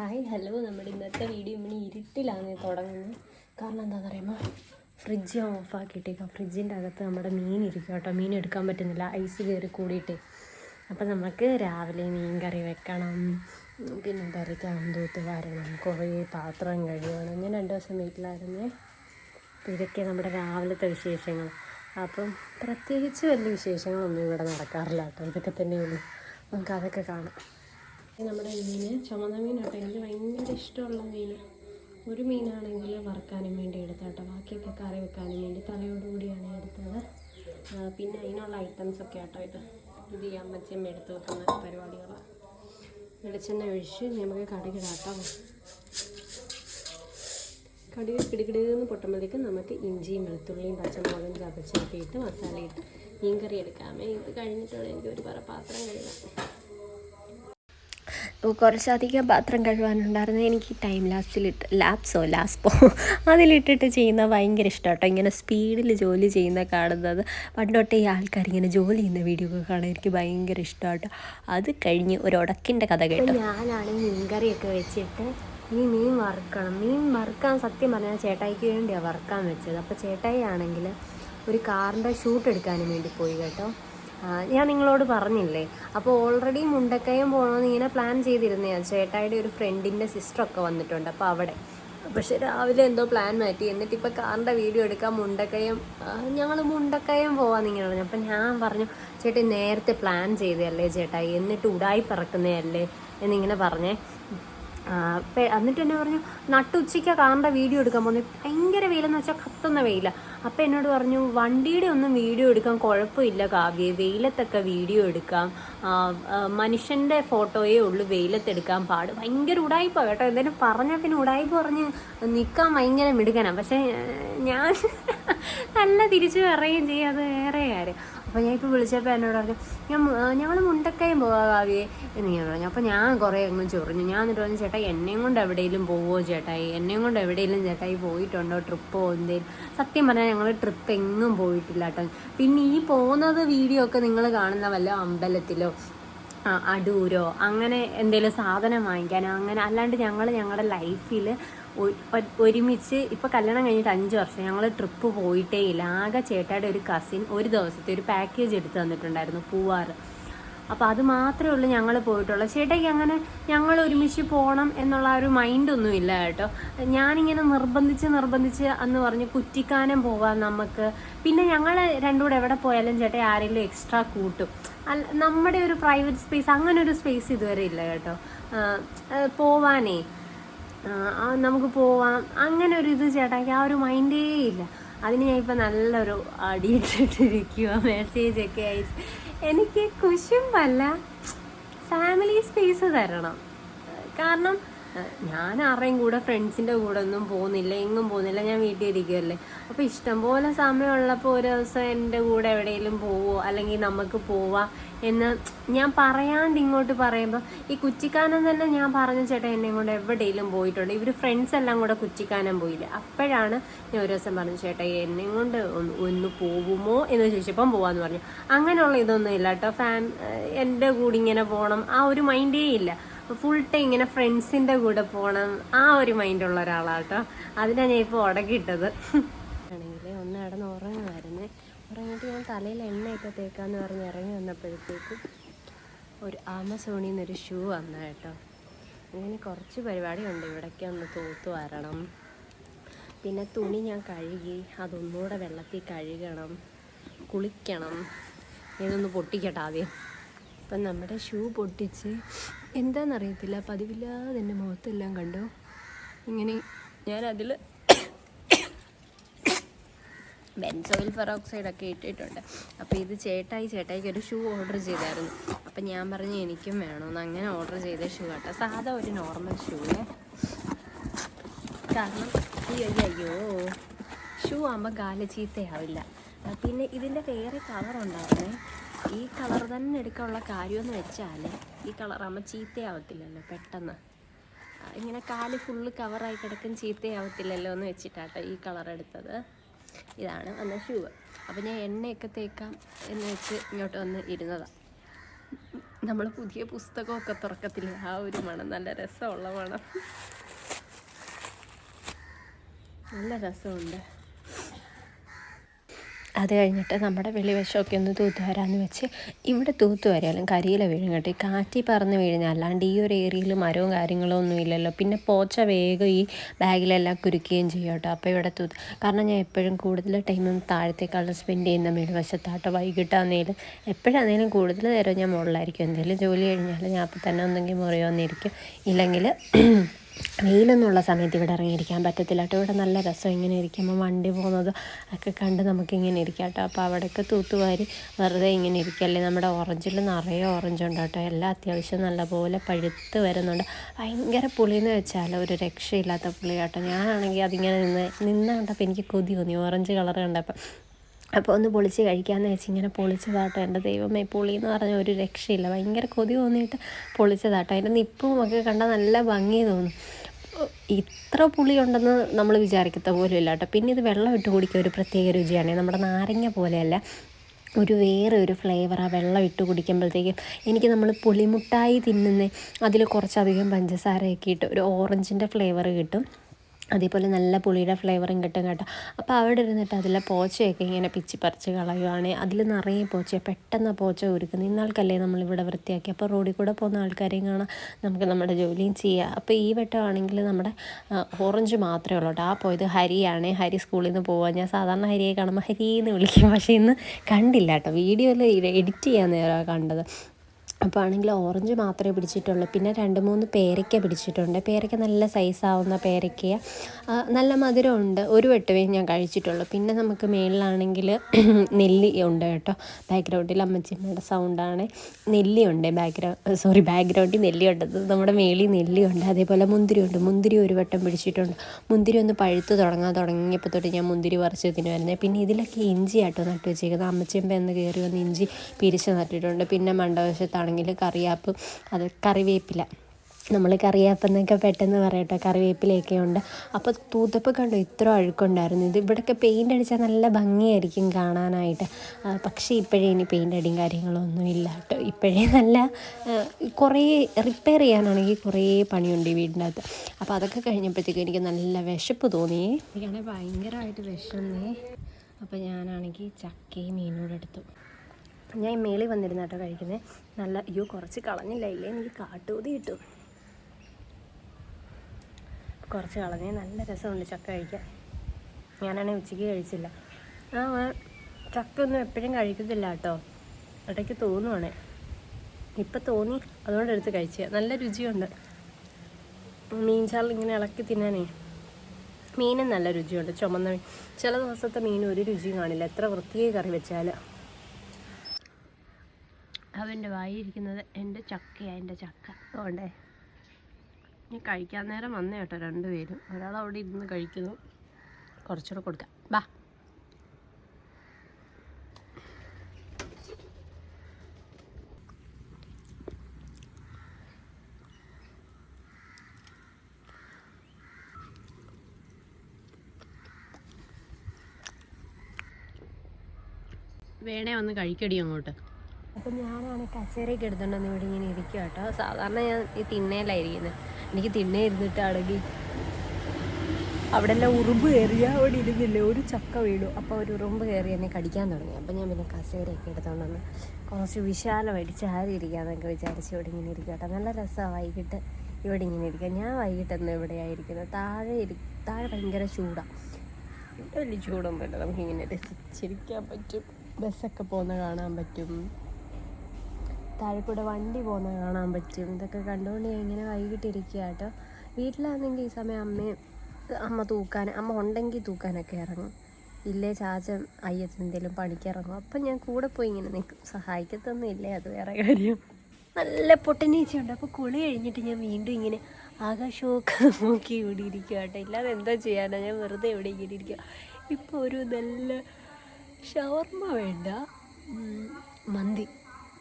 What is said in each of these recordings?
Hi hello. നമ്മുടെ ഇന്നത്തെ video ഇങ്ങനെ ഇരുട്ടിലാണ് തുടങ്ങുന്നത് കാരണം എന്താണെന്ന് പറയുമ്പോൾ ഫ്രിഡ്ജ് ഓഫ് ആക്കിയിട്ടേക്കാം ഫ്രിഡ്ജിന്റെ അകത്ത് നമ്മുടെ മീൻ ഇരിക്കും കേട്ടോ. മീൻ എടുക്കാൻ പറ്റുന്നില്ല. ഐസ് കയറി കൂടിയിട്ട്. അപ്പം നമുക്ക് രാവിലെ മീൻ കറി വെക്കണം. പിന്നെ എന്താ തൂത്ത് വരണം കുറേ പാത്രം കഴുകണം. ഞാൻ രണ്ട് ദിവസം വീട്ടിലായിരുന്നേ. ഇതൊക്കെ നമ്മുടെ രാവിലത്തെ വിശേഷങ്ങൾ. അപ്പം പ്രത്യേകിച്ച് വലിയ വിശേഷങ്ങളൊന്നും ഇവിടെ നടക്കാറില്ല കേട്ടോ. ഇതൊക്കെ തന്നെയുള്ളൂ. നമുക്ക് അതൊക്കെ കാണാം. നമ്മുടെ മീൻ. ചുമന്ന മീനാട്ടോ. എനിക്ക് ഭയങ്കര ഇഷ്ടമുള്ള മീൻ. ഒരു മീനാണെങ്കിൽ വറുക്കാനും വേണ്ടി എടുത്താട്ടോ. ബാക്കിയൊക്കെ കറി വെക്കാനും വേണ്ടി തലയോടുകൂടിയാണ് എടുത്തത്. പിന്നെ അതിനുള്ള ഐറ്റംസ് ഒക്കെ ആട്ടോ ഇത്. ഇത് ഈ അമ്മച്ചമ്മ എടുത്ത് വെക്കുന്ന പരിപാടികളാണ് വെളിച്ചെണ്ണ ഒഴിച്ച് നമുക്ക് കടുകിടാട്ടോ കടുക് കിടുകിടുന്ന് പൊട്ടുമ്പോഴേക്കും നമുക്ക് ഇഞ്ചിയും വെളുത്തുള്ളിയും പച്ചമുളകും ചതച്ചിട്ടിട്ട് മസാലയിട്ട് മീൻകറി മീൻ കറി എടുക്കാമേ. ഇത് കഴിഞ്ഞിട്ടുള്ള എനിക്ക് ഒരു പറ പാത്രം കഴുകാം കുറച്ചധികം പാത്രം കഴുകാനുണ്ടായിരുന്നു എനിക്ക് ടൈം ലാപ്സിലിട്ട് ലാപ്സോ ലാസ്പോ അതിലിട്ടിട്ട് ചെയ്യുന്ന ഭയങ്കര ഇഷ്ടം കേട്ടോ. ഇങ്ങനെ സ്പീഡിൽ ജോലി ചെയ്യുന്ന കാണുന്നത്. പണ്ടോട്ടേ ഈ ആൾക്കാർ ഇങ്ങനെ ജോലി ചെയ്യുന്ന വീഡിയോ ഒക്കെ കാണാൻ എനിക്ക് ഭയങ്കര ഇഷ്ടമാട്ടോ അത് കഴിഞ്ഞ് ഒരു ഉടക്കിന്റെ കഥ കേട്ടോ. ഞാനാണ് മീൻകറിയൊക്കെ വെച്ചിട്ട് ഇനി മീൻ വറുക്കണം. മീൻ വറുക്കാൻ സത്യം പറഞ്ഞാൽ ചേട്ടായിക്ക് വേണ്ടിയാണ് വറുക്കാൻ വെച്ചത്. അപ്പോൾ ചേട്ടായി ആണെങ്കിൽ ഒരു കാറിന്റെ ഷൂട്ട് എടുക്കാനും വേണ്ടി പോയി കേട്ടോ. ഞാൻ നിങ്ങളോട് പറഞ്ഞില്ലേ? അപ്പോൾ ഓൾറെഡി മുണ്ടക്കയം പോകണമെന്ന് ഇങ്ങനെ പ്ലാൻ ചെയ്തിരുന്നതാണ് ചേട്ടായിയുടെ ഒരു ഫ്രണ്ടിന്റെ സിസ്റ്ററൊക്കെ വന്നിട്ടുണ്ട് അപ്പോൾ അവിടെ. പക്ഷെ രാവിലെ എന്തോ പ്ലാൻ മാറ്റി. എന്നിട്ട് ഇപ്പോൾ കാറിന്റെ വീഡിയോ എടുക്കാം മുണ്ടക്കയം ഞങ്ങൾ മുണ്ടക്കയം പോവാന്ന് ഇങ്ങനെ പറഞ്ഞു. അപ്പം ഞാൻ പറഞ്ഞു ചേട്ടൻ നേരത്തെ പ്ലാൻ ചെയ്തതല്ലേ ചേട്ടായി എന്നിട്ട് ഉടായി പറക്കുന്നതല്ലേ എന്നിങ്ങനെ പറഞ്ഞേ. എന്നിട്ട് എന്നെ പറഞ്ഞു നട്ടുച്ചയ്ക്ക് കാറിന്റെ വീഡിയോ എടുക്കാൻ പോകുന്നത് ഭയങ്കര വെയിലെന്ന് വെച്ചാൽ കത്തുന്ന വെയില. അപ്പം എന്നോട് പറഞ്ഞു വണ്ടിയുടെ ഒന്നും വീഡിയോ എടുക്കാൻ കുഴപ്പമില്ല കാവ്യ. വെയിലത്തൊക്കെ വീഡിയോ എടുക്കാം. മനുഷ്യന്റെ ഫോട്ടോയേ ഉള്ളൂ വെയിലത്തെടുക്കാൻ പാട്. ഭയങ്കര ഉടായ്പ കേട്ടോ. എന്തായാലും പറഞ്ഞാൽ പിന്നെ ഉടായ്പ പറഞ്ഞ് നിൽക്കാൻ ഭയങ്കര മിടുക്കനാണ് പക്ഷേ ഞാൻ നല്ല തിരിച്ചു പറയുകയും ചെയ്യും. അത് വേറെ കാര്യം. അപ്പോൾ ഞാൻ ഇപ്പോൾ വിളിച്ചപ്പോൾ എന്നോട് പറഞ്ഞു ഞാൻ ഞങ്ങൾ മുണ്ടക്കയം പോകാം കാവ്യേ എന്ന് ഞാൻ പറഞ്ഞു. അപ്പോൾ ഞാൻ കുറേ അങ്ങ് ചൊറിഞ്ഞു. ഞാൻ എന്നിട്ട് പറഞ്ഞു ചേട്ടാ എന്നെയും കൊണ്ട് എവിടെയെങ്കിലും പോവോ ചേട്ടായി എന്നെയും കൊണ്ട് എവിടെയെങ്കിലും ചേട്ടായി പോയിട്ടുണ്ടോ? ട്രിപ്പോ എന്തേലും? സത്യം പറഞ്ഞാൽ ഞങ്ങൾ ട്രിപ്പ് എങ്ങും പോയിട്ടില്ല കേട്ടോ പിന്നെ ഈ പോകുന്നത് വീഡിയോ ഒക്കെ നിങ്ങൾ കാണുന്ന വല്ല അമ്പലത്തിലോ അടൂരോ അങ്ങനെ എന്തെങ്കിലും സാധനം വാങ്ങിക്കാനോ അങ്ങനെ അല്ലാണ്ട് ഞങ്ങൾ ഞങ്ങളുടെ ലൈഫിൽ ഒരുമിച്ച് ഇപ്പോൾ കല്യാണം കഴിഞ്ഞിട്ട് അഞ്ച് വർഷം ഞങ്ങൾ ട്രിപ്പ് പോയിട്ടേ ഇല്ല. ആകെ ചേട്ടായുടെ ഒരു കസിൻ ഒരു ദിവസത്തെ ഒരു പാക്കേജ് എടുത്ത് തന്നിട്ടുണ്ടായിരുന്നു പൂവാറ്. അപ്പോൾ അത് മാത്രമേ ഉള്ളൂ ഞങ്ങൾ പോയിട്ടുള്ളൂ. ചേട്ടയ്ക്ക് അങ്ങനെ ഞങ്ങൾ ഒരുമിച്ച് പോകണം എന്നുള്ള ഒരു മൈൻഡൊന്നും ഇല്ല കേട്ടോ. ഞാനിങ്ങനെ നിർബന്ധിച്ച് നിർബന്ധിച്ച് അന്ന് പറഞ്ഞ് കുറ്റിക്കാനം പോകാം നമുക്ക്. പിന്നെ ഞങ്ങൾ രണ്ടും കൂടെ എവിടെ പോയാലും ചേട്ടൻ ആരെങ്കിലും എക്സ്ട്രാ കൂട്ടും. നമ്മുടെ ഒരു പ്രൈവറ്റ് സ്പേസ് അങ്ങനെ ഒരു സ്പേസ് ഇതുവരെ ഇല്ല കേട്ടോ. പോവാനേ. നമുക്ക് പോവാം. അങ്ങനെ ഒരു ഇത് ചേട്ടാക്കി ആ ഒരു മൈൻഡേ ഇല്ല. അതിന് ഞാൻ ഇപ്പം നല്ലൊരു അടിയിട്ടിട്ടിരിക്കുക മെസ്സേജൊക്കെ അയച്ച്. എനിക്ക് കുശുമ്പല്ല. ഫാമിലി സ്പേസ് തരണം. കാരണം ഞാൻ ആരുടെയും കൂടെ ഫ്രണ്ട്സിന്റെ കൂടെ ഒന്നും പോകുന്നില്ല എങ്ങും പോകുന്നില്ല. ഞാൻ വീട്ടിൽ ഇരിക്കുകയല്ലേ അപ്പോൾ ഇഷ്ടംപോലെ സമയമുള്ളപ്പോൾ ഒരു ദിവസം എന്റെ കൂടെ എവിടെയെങ്കിലും പോവോ അല്ലെങ്കിൽ നമുക്ക് പോവാ എന്ന് ഞാൻ പറയാണ്ട് ഇങ്ങോട്ട് പറയുമ്പോൾ ഈ കുച്ചിക്കാനം തന്നെ ഞാൻ പറഞ്ഞ ചേട്ടാ എന്നെ കൊണ്ട് എവിടെയെങ്കിലും പോയിട്ടുണ്ട്. ഇവർ ഫ്രണ്ട്സ് എല്ലാം കൂടെ കുച്ചിക്കാനം പോയില്ല. അപ്പോഴാണ് ഞാൻ ഒരു ദിവസം പറഞ്ഞു ചേട്ടാ എന്നെ കൊണ്ട് ഒന്ന് പോവുമോ? എന്ന് ചോദിച്ചപ്പം പോവാന്ന് പറഞ്ഞു. അങ്ങനെയുള്ള ഇതൊന്നും ഇല്ല കേട്ടോ. ഫാൻ എന്റെ കൂടി ഇങ്ങനെ പോകണം ആ ഒരു മൈൻഡേ ഇല്ല. ഫുൾ ടൈം ഇങ്ങനെ ഫ്രണ്ട്സിന്റെ കൂടെ പോകണം ആ ഒരു മൈൻഡുള്ള ഒരാളാണ് കേട്ടോ അതിനാണ് ഞാൻ ഇപ്പോൾ ഉടക്കിയിട്ടത് ആണെങ്കിൽ ഒന്ന് കിടന്ന് ഉറങ്ങുമായിരുന്നു ഉറങ്ങിയിട്ട് ഞാൻ തലയിൽ എണ്ണയൊക്കെ തേക്കാന്ന് പറഞ്ഞ് ഇറങ്ങി വന്നപ്പോഴത്തേക്ക് ഒരു ആമസോണിൽ നിന്നൊരു ഷൂ വന്ന കേട്ടോ. അങ്ങനെ കുറച്ച് പരിപാടിയുണ്ട്. ഇവിടേക്ക് ഒന്ന് തൂത്ത് വരണം. പിന്നെ തുണി ഞാൻ കഴുകി അതൊന്നുകൂടെ വെള്ളത്തിൽ കഴുകണം കുളിക്കണം. ഇതൊന്ന് പൊട്ടിക്കട്ടെ ആദ്യം. അപ്പം നമ്മുടെ ഷൂ പൊട്ടിച്ച് എന്താണെന്നറിയത്തില്ല പതിവില്ലാതെ എന്റെ മുഖത്തെല്ലാം കണ്ടു? ഇങ്ങനെ ഞാനതിൽ ബെൻസോയിൽ ഫെറോക്സൈഡൊക്കെ ഇട്ടിട്ടുണ്ട്. അപ്പോൾ ഇത് ചേട്ടായി ചേട്ടായിക്ക് ഒരു ഷൂ ഓർഡർ ചെയ്തായിരുന്നു. അപ്പം ഞാൻ പറഞ്ഞു എനിക്കും വേണമെന്ന് അങ്ങനെ ഓർഡർ ചെയ്ത ഷൂ കേട്ടോ. സാധാ ഒരു നോർമൽ ഷൂവേ കാരണം അയ്യോ അയ്യോ, ഷൂ ആകുമ്പോൾ കാൽ ചീത്തയാവില്ല. പിന്നെ ഇതിന്റെ വേറെ കളർ ഉണ്ടായിരുന്നേ ഈ കളർ തന്നെ എടുക്കാനുള്ള കാര്യമെന്ന് വെച്ചാൽ ഈ കളർ കളറാകുമ്പോൾ ചീത്തയാവത്തില്ലല്ലോ പെട്ടെന്ന്. ഇങ്ങനെ കാൽ ഫുള്ള് കവറായി കിടക്കും ചീത്തയാവത്തില്ലല്ലോ എന്ന് വെച്ചിട്ടാട്ടോ ഈ കളർ എടുത്തത്. ഇതാണ് വന്ന ഷൂ അപ്പോൾ ഞാൻ എണ്ണയൊക്കെ തേക്കാം എന്ന് വെച്ച് ഇങ്ങോട്ട് വന്ന് ഇരുന്നതാണ് നമ്മൾ പുതിയ പുസ്തകമൊക്കെ തുറക്കത്തില്ല? ആ ഒരു മണം നല്ല രസമുള്ള മണം. നല്ല രസമുണ്ട്. അത് കഴിഞ്ഞിട്ട് നമ്മുടെ വെളിവശമൊക്കെ ഒന്ന് തൂത്ത് വരാമെന്ന് വെച്ച് ഇവിടെ തൂത്ത് വരാലും കരിയില വീഴും കേട്ടോ. ഈ കാറ്റി പറന്ന് വീഴുന്ന അല്ലാണ്ട് ഈ ഒരു ഏരിയയിൽ മരവും കാര്യങ്ങളോ ഒന്നും ഇല്ലല്ലോ. പിന്നെ പോച്ച വേഗം ഈ ബാഗിലെല്ലാം കുരുക്കുകയും ചെയ്യും കേട്ടോ. അപ്പോൾ ഇവിടെ തൂത്ത് കാരണം ഞാൻ എപ്പോഴും കൂടുതൽ ടൈമും താഴത്തേക്കാളും സ്പെൻഡ് ചെയ്യുന്ന മേൽവശത്താട്ടോ വൈകിട്ടാന്നേലും എപ്പോഴാന്നേലും കൂടുതൽ നേരം ഞാൻ മുകളിലായിരിക്കും. എന്തെങ്കിലും ജോലി കഴിഞ്ഞാൽ ഞാൻ അപ്പോൾ തന്നെ ഒന്നെങ്കിൽ മുറിയോന്നിരിക്കും ഇല്ലെങ്കിൽ വെയിലൊന്നുള്ള സമയത്ത് ഇവിടെ ഇറങ്ങിയിരിക്കാൻ പറ്റത്തില്ല കേട്ടോ. ഇവിടെ നല്ല രസം ഇങ്ങനെ ഇരിക്കുമ്പോൾ വണ്ടി പോകുന്നത് ഒക്കെ കണ്ട് നമുക്കിങ്ങനെ ഇരിക്കാം കേട്ടോ. അപ്പോൾ അവിടെയൊക്കെ തൂത്തുവാരി വെറുതെ ഇങ്ങനെ ഇരിക്കല്ലേ? നമ്മുടെ ഓറഞ്ചിൽ നിറയെ ഓറഞ്ച് ഉണ്ട് കേട്ടോ. എല്ലാം അത്യാവശ്യം നല്ലപോലെ പഴുത്ത് വരുന്നുണ്ട്. ഭയങ്കര പുളിയെന്ന് വെച്ചാൽ ഒരു രക്ഷയില്ലാത്ത പുളി കേട്ടോ ഞാനാണെങ്കിൽ അതിങ്ങനെ നിന്ന് നിന്ന് കണ്ടപ്പോൾ എനിക്ക് കൊതി തോന്നി. ഓറഞ്ച് കളർ കണ്ടപ്പോൾ. അപ്പോൾ ഒന്ന് പൊളിച്ച് കഴിക്കാമെന്ന് വെച്ച് ഇങ്ങനെ പൊളിച്ചതാട്ടോ എന്റെ ദൈവമേ. പുളി എന്ന് പറഞ്ഞ ഒരു രക്ഷയില്ല. ഭയങ്കര കൊതി തോന്നിയിട്ട് പൊളിച്ചതാട്ടോ. അതിന്റെ നിപ്പും ഒക്കെ കണ്ടാൽ നല്ല ഭംഗി തോന്നും. ഇത്ര പുളി ഉണ്ടെന്ന് നമ്മൾ വിചാരിക്കത്ത പോലും ഇല്ല കേട്ടോ പിന്നെ ഇത് വെള്ളം ഇട്ട് കുടിക്കുക ഒരു പ്രത്യേക രുചിയാണ്. നമ്മുടെ നാരങ്ങ പോലെയല്ല. ഒരു വേറെ ഒരു ഫ്ലേവർ ആ വെള്ളം ഇട്ട് കുടിക്കുമ്പോഴത്തേക്കും എനിക്ക് നമ്മൾ പുളിമുട്ടായി തിന്നുന്ന അതിൽ കുറച്ചധികം പഞ്ചസാരയൊക്കെ ഇട്ട് ഒരു ഓറഞ്ചിന്റെ ഫ്ലേവർ കിട്ടും. അതേപോലെ നല്ല പുളിയുടെ ഫ്ലേവറും കിട്ടും കേട്ടോ അപ്പോൾ അവിടെ ഇരുന്നിട്ട് അതിലെ പോച്ചയൊക്കെ ഇങ്ങനെ പിച്ചി പറിച്ച് കളയുവാണ്. അതിൽ നിറയെ പോച്ച പെട്ടെന്ന് പോച്ച ഒരുക്കുന്നത്. ഇന്നാൾക്കല്ലേ നമ്മളിവിടെ വൃത്തിയാക്കി അപ്പോൾ റോഡിൽ കൂടെ പോകുന്ന ആൾക്കാരെയും കാണാം. നമുക്ക് നമ്മുടെ ജോലിയും ചെയ്യാം. അപ്പോൾ ഈ വട്ടമാണെങ്കിൽ നമ്മുടെ ഓറഞ്ച് മാത്രമേ ഉള്ളൂ കേട്ടോ. ആ പോയത് ഹരിയാണ്. ഹരി സ്കൂളിൽ നിന്ന് പോവാൻ ഞാൻ സാധാരണ ഹരിയെ കാണുമ്പോൾ ഹരി എന്ന് വിളിക്കും. പക്ഷേ ഇന്ന് കണ്ടില്ല കേട്ടോ. വീഡിയോയിൽ എഡിറ്റ് ചെയ്യാൻ നേരമാണ് കണ്ടത്. അപ്പോൾ ആണെങ്കിൽ ഓറഞ്ച് മാത്രമേ പിടിച്ചിട്ടുള്ളൂ. പിന്നെ രണ്ട് മൂന്ന് പേരയ്ക്ക പിടിച്ചിട്ടുണ്ട്. പേരയ്ക്ക നല്ല സൈസാവുന്ന പേരയ്ക്ക നല്ല മധുരമുണ്ട്. ഒരു വട്ടമേ ഞാൻ കഴിച്ചിട്ടുള്ളൂ. പിന്നെ നമുക്ക് മേളിലാണെങ്കിൽ നെല്ലി ഉണ്ട് കേട്ടോ. ബാക്ക്ഗ്രൗണ്ടിൽ അമ്മച്ചിമ്മയുടെ സൗണ്ടാണ് നെല്ലിയുണ്ട്. ബാക്ക്ഗ്രൗണ്ട് സോറി ബാക്ക്ഗ്രൗണ്ടിൽ നെല്ലിയുണ്ട്. നമ്മുടെ മേളിൽ നെല്ലിയുണ്ട്. അതേപോലെ മുന്തിരിയുണ്ട്. മുന്തിരി ഒരു വട്ടം പിടിച്ചിട്ടുണ്ട്. മുന്തിരി ഒന്ന് പഴുത്ത് തുടങ്ങാൻ തുടങ്ങിയപ്പോൾ തൊട്ട് ഞാൻ മുന്തിരി പറിച്ച് തിന്നുമായിരുന്നത് പിന്നെ ഇതിലൊക്കെ ഇഞ്ചി ആട്ടോ നട്ടു വെച്ചേക്കുന്നത് അമ്മച്ചിമ്മ എന്ന് കയറി വന്ന് ഇഞ്ചി പിരിച്ച് നട്ടിട്ടുണ്ട്. പിന്നെ മണ്ടവശത്താണെങ്കിൽ കറിയാപ്പ് അത് കറിവേപ്പില. നമ്മൾ കറിയാപ്പ് എന്നൊക്കെ പെട്ടെന്ന് പറയട്ടോ കറിവേപ്പിലയൊക്കെ ഉണ്ട്. അപ്പോൾ തൂത്തപ്പം കണ്ടോ ഇത്ര അഴുക്കുണ്ടായിരുന്നു. ഇത് ഇവിടെയൊക്കെ പെയിന്റ് അടിച്ചാൽ നല്ല ഭംഗിയായിരിക്കും കാണാനായിട്ട്. പക്ഷേ ഇപ്പോഴേ ഇനി പെയിന്റ് അടിയും കാര്യങ്ങളൊന്നും ഇല്ല കേട്ടോ. ഇപ്പോഴേ നല്ല കുറേ റിപ്പയർ ചെയ്യാനാണെങ്കിൽ കുറേ പണിയുണ്ട് ഈ വീടിന്റെ അകത്ത് അപ്പോൾ അതൊക്കെ കഴിഞ്ഞപ്പോഴത്തേക്കും എനിക്ക് നല്ല വിശപ്പ് തോന്നിയേ എനിക്കാണെങ്കിൽ ഭയങ്കരമായിട്ട് വിശന്നേ. അപ്പോൾ ഞാനാണെങ്കിൽ ചക്കയും മീനോട് എടുത്തു ഞാൻ മേളിൽ വന്നിരുന്ന കേട്ടോ കഴിക്കുന്നത് നല്ല അയ്യോ കുറച്ച് കളഞ്ഞില്ല. ഇല്ലേ എനിക്ക് കാട്ടുകൂതി കിട്ടും. കുറച്ച് കളഞ്ഞ് നല്ല രസമുണ്ട് ചക്ക കഴിക്കാൻ. ഞാനാണെങ്കിൽ ഉച്ചയ്ക്ക് കഴിച്ചില്ല. ആ ചക്ക ഒന്നും എപ്പോഴും കഴിക്കത്തില്ല കേട്ടോ. ഇടയ്ക്ക് തോന്നുവാണ്. ഇപ്പം തോന്നി അതുകൊണ്ട് എടുത്ത് കഴിച്ച. നല്ല രുചിയുണ്ട്. മീൻചാൽ ഇങ്ങനെ ഇളക്കി തിന്നാനേ. മീനും നല്ല രുചിയുണ്ട്. ചുമന്ന മീൻ. ചില ദിവസത്തെ മീൻ ഒരു രുചിയും കാണില്ല. എത്ര വൃത്തിയായി കറി വെച്ചാൽ അവന്റെ വായിരിക്കുന്നത് എന്റെ ചക്കയാണ് എന്റെ ചക്ക. അതുകൊണ്ടേ ഇനി കഴിക്കാൻ നേരം വന്നേ കേട്ടോ രണ്ടുപേരും. ഒരാൾ അവിടെ ഇരുന്ന് കഴിക്കുന്നു. കുറച്ചുകൂടെ കൊടുക്കാം. ബാ. വേണേ വന്ന് കഴിക്കടി അങ്ങോട്ട്. അപ്പം ഞാനാണ് കസേരയൊക്കെ എടുത്തോണ്ടെന്ന് ഇവിടെ ഇങ്ങനെ ഇരിക്കുക കേട്ടോ സാധാരണ ഞാൻ ഈ തിണ്ണയിലായിരിക്കുന്നത് എനിക്ക് തിണ്ണേ ഇരുന്നിട്ടാണെങ്കിൽ അവിടെ എല്ലാം ഉറുമ്പ് കയറിയ അവിടെ ഇരുന്നില്ല? ഒരു ചക്ക വീണു. അപ്പോൾ ഒരു ഉറുമ്പ് കയറി എന്നെ കടിക്കാൻ തുടങ്ങി. അപ്പം ഞാൻ പിന്നെ കസേരയൊക്കെ എടുത്തോണ്ടെന്ന് കുറച്ച് വിശാലമായിട്ട് ചാരി ഇരിക്കാന്നൊക്കെ വിചാരിച്ച് ഇവിടെ ഇങ്ങനെ ഇരിക്കുക കേട്ടോ നല്ല രസമാണ് വൈകിട്ട് ഇവിടെ ഇങ്ങനെ ഇരിക്കുക ഞാൻ വൈകിട്ടൊന്നും ഇവിടെ ആയിരിക്കുന്നത് താഴെ ഇരി താഴെ ഭയങ്കര ചൂടാണ് വലിയ ചൂടൊന്നുമില്ല. നമുക്കിങ്ങനെ രസിച്ചിരിക്കാൻ പറ്റും. ബസ്സൊക്കെ പോകുന്ന കാണാൻ പറ്റും. താഴെ കൂടെ വണ്ടി പോകുന്നത് കാണാൻ പറ്റും. ഇതൊക്കെ കണ്ടുകൊണ്ട് ഞാൻ ഇങ്ങനെ വൈകിട്ടിരിക്കുക കേട്ടോ വീട്ടിലാണെങ്കിൽ ഈ സമയം അമ്മയും അമ്മ തൂക്കാൻ അമ്മ ഉണ്ടെങ്കിൽ തൂക്കാനൊക്കെ ഇറങ്ങും. ഇല്ലേ ചാച്ചൻ അയ്യത്ത് എന്തെങ്കിലും പണിക്കിറങ്ങും. അപ്പം ഞാൻ കൂടെ പോയി ഇങ്ങനെ നിൽക്കും സഹായിക്കത്തൊന്നും ഇല്ലേ അത് വേറെ കാര്യം. നല്ല പൊട്ടനീച്ചയുണ്ട്. അപ്പോൾ കുളി കഴിഞ്ഞിട്ട് ഞാൻ വീണ്ടും ഇങ്ങനെ ആകാശമൊക്കെ നോക്കി ഇവിടെ ഇരിക്കുക കേട്ടോ ഇല്ലാതെ എന്താ ചെയ്യാനാണ് ഞാൻ വെറുതെ ഇവിടെ ഇങ്ങനെ ഇരിക്കുക. ഇപ്പോൾ ഒരു നല്ല ഷവർമ്മ വേണ്ട. മന്തി.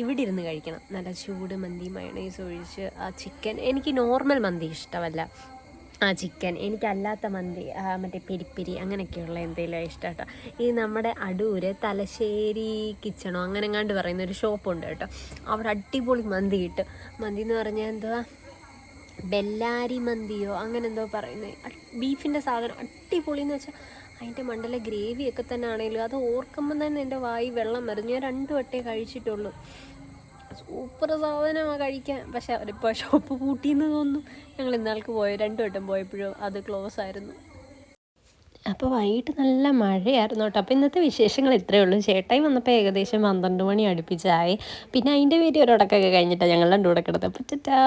ഇവിടെ ഇരുന്ന് കഴിക്കണം. നല്ല ചൂട് മന്തി മയണൈസ് ഒഴിച്ച് ആ ചിക്കൻ എനിക്ക് നോർമൽ മന്തി ഇഷ്ടമല്ല. ആ ചിക്കൻ എനിക്കല്ലാത്ത മന്തി മറ്റേ പെരിപ്പെരി അങ്ങനെയൊക്കെയുള്ള എന്തെങ്കിലും ഇഷ്ടം കേട്ടോ ഈ നമ്മുടെ അടൂര് തലശ്ശേരി കിച്ചണോ അങ്ങനെ എങ്ങാണ്ട് പറയുന്ന ഒരു ഷോപ്പുണ്ട് കേട്ടോ. അവിടെ അടിപൊളി മന്തി കിട്ടും. മന്തി എന്ന് പറഞ്ഞാൽ എന്തുവാ? ബെല്ലാരി മന്തിയോ അങ്ങനെ എന്തോ പറയുന്നത് ബീഫിന്റെ സാധനം അടിപൊളി എന്ന് വെച്ചാൽ അതിന്റെ മണ്ടല ഗ്രേവിയൊക്കെ തന്നെ ആണെങ്കിലും അത് ഓർക്കുമ്പോൾ തന്നെ എന്റെ വായി വെള്ളം മറിഞ്ഞു ഞാൻ രണ്ട് വട്ടേ കഴിച്ചിട്ടുള്ളൂ. സൂപ്പർ സാധനമാണ് കഴിക്കാൻ. പക്ഷെ അവരിപ്പോൾ ഷോപ്പ് പൂട്ടിയെന്ന് തോന്നുന്നു. ഞങ്ങൾ ഇന്നാൾക്ക് പോയ രണ്ടു വട്ടം പോയപ്പോഴും അത് ക്ലോസ് ആയിരുന്നു. അപ്പോൾ വൈകിട്ട് നല്ല മഴയായിരുന്നു കേട്ടോ. അപ്പോൾ ഇന്നത്തെ വിശേഷങ്ങൾ ഇത്രയേ ഉള്ളൂ. ചേട്ടായി വന്നപ്പോൾ ഏകദേശം പന്ത്രണ്ട് മണി അടുപ്പിച്ചായി. പിന്നെ അതിന്റെ പേര് ഒരടക്കമൊക്കെ കഴിഞ്ഞിട്ടാണ് ഞങ്ങൾ രണ്ടുകൂടെ കിടന്നത്. അപ്പോൾ ടാ